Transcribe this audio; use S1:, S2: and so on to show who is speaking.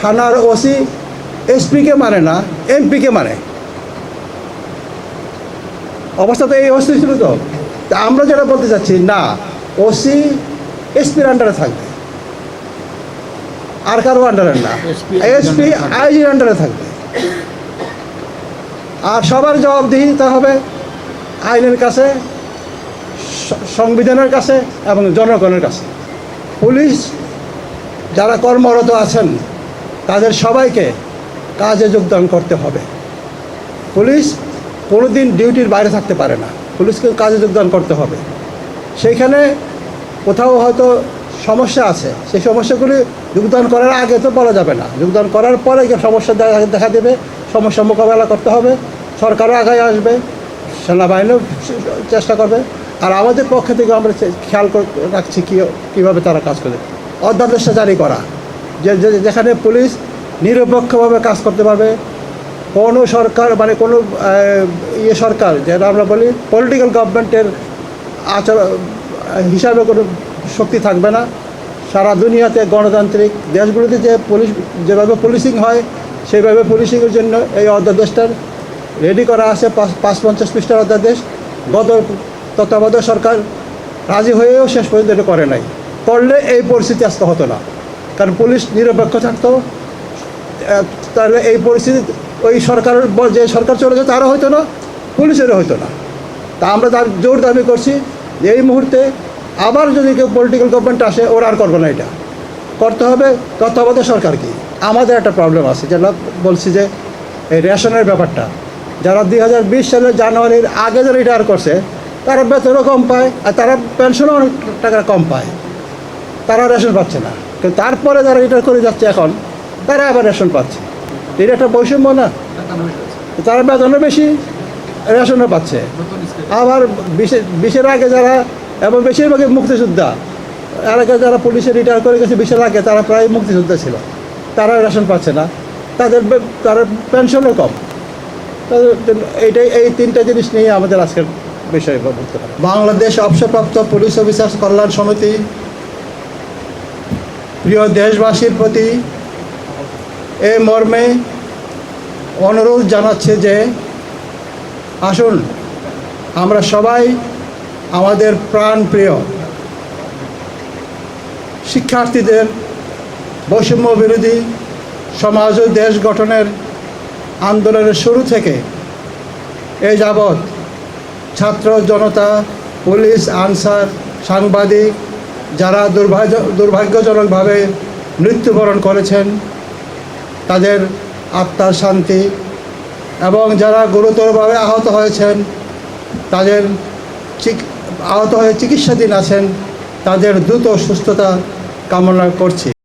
S1: থানার ওসি এসপিকে মানে না এমপিকে মানে অবস্থা তো এই অবস্থা ছিল তো। আমরা যেটা বলতে চাচ্ছি না ওসি এসপির আন্ডারে থাকবে। আর কারও আন্ডারে না। এসপি। আইজির আন্ডারে থাকবে। আর সবার জবাবদিহিতা হবে আইনের কাছে সংবিধানের কাছে এবং জনগণের কাছে। পুলিশ যারা কর্মরত আছেন তাদের সবাইকে কাজে যোগদান করতে হবে। পুলিশ কোনোদিন ডিউটির বাইরে থাকতে পারে না। পুলিশকে কাজে যোগদান করতে হবে। সেইখানে কোথাও হয়তো সমস্যা আছে। সেই সমস্যাগুলি যোগদান করার আগে তো বলা যাবে না। যোগদান করার পরে সমস্যা দেখা দেবে। সমস্যা মোকাবেলা করতে হবে। সরকারও আগায় আসবে। সেনাবাহিনীও চেষ্টা করবে। আর আমাদের পক্ষ থেকে আমরা খেয়াল রাখছি কী কীভাবে তারা কাজ করে। অধ্যাদেশটা জারি করা। যেখানে পুলিশ নিরপেক্ষভাবে কাজ করতে পারবে। কোনো সরকার মানে কোনো ইয়ে সরকার, যেটা আমরা বলি পলিটিক্যাল গভর্নমেন্টের আচরণ হিসাবে কোনো শক্তি থাকবে না। সারা দুনিয়াতে গণতান্ত্রিক দেশগুলোতে যে পুলিশ, যেভাবে পুলিশিং হয়, সেইভাবে পুলিশিংয়ের জন্য এই অধ্যাদেশটার রেডি করা আছে। পাঁচ পঞ্চাশ পৃষ্ঠার অধ্যাদেশ। গত তত্ত্বাবধায়ক সরকার রাজি হয়েও শেষ পর্যন্ত এটা করে নাই। করলে এই পরিস্থিতি আজকে হতো না। কারণ পুলিশ নিরপেক্ষ থাকতো। তাহলে এই পরিস্থিতি, ওই সরকারের যে সরকার চলে যায় তারও হতো না, পুলিশেরও হতো না। তা আমরা তার জোর দাবি করছি যে এই মুহূর্তে আবার যদি কেউ পলিটিক্যাল গভর্নমেন্ট আসে, ওরা আর করবে না এটা। করতে হবে তত্ত্বাবধায়ক সরকার কি? আমাদের একটা প্রবলেম আছে, যেটা বলছি যে এই রেশনের ব্যাপারটা। যারা দুই হাজার বিশ সালের জানুয়ারির আগে যারা রিটায়ার করছে, তারা বেতনও কম পায়, আর তারা পেনশনও অনেক টাকা কম পায়। তারা রেশন পাচ্ছে না। কিন্তু তারপরে যারা রিটায়ার করে যাচ্ছে এখন, তারা আবার রেশন পাচ্ছে। এটা একটা বৈষম্য না? তারা বেতনও বেশি, রেশনও পাচ্ছে। আবার বিশের আগে যারা এবং বেশিরভাগই মুক্তিযোদ্ধা। এর আগে যারা পুলিশে রিটায়ার করে গেছে, বিশের আগে তারা প্রায় মুক্তিযোদ্ধা ছিল। তারা রেশন পাচ্ছে না। তাদের তাদের পেনশনও কম। এইটাই এই তিনটা জিনিস নিয়ে আমাদের আজকের বিষয় বলতে পারে। বাংলাদেশ অবসরপ্রাপ্ত পুলিশ অফিসার্স কল্যাণ সমিতি প্রিয় দেশবাসীর প্রতি এই মর্মে অনুরোধ জানাচ্ছে যে, আসুন, আমরা সবাই আমাদের প্রাণ প্রিয় শিক্ষার্থীদের বৈষম্য বিরোধী সমাজ ও দেশ গঠনের আন্দোলনের শুরু থেকে এই যাবৎ ছাত্র, জনতা, পুলিশ, আনসার, সাংবাদিক যারা দুর্ভাগ্য, দুর্ভাগ্যজনকভাবে মৃত্যুবরণ করেছেন, তাদের আত্মার শান্তি এবং যারা গুরুতরভাবে আহত হয়েছেন, তাদের আহত হয়ে চিকিৎসাধীন আছেন, তাদের দ্রুত সুস্থতা কামনা করছি।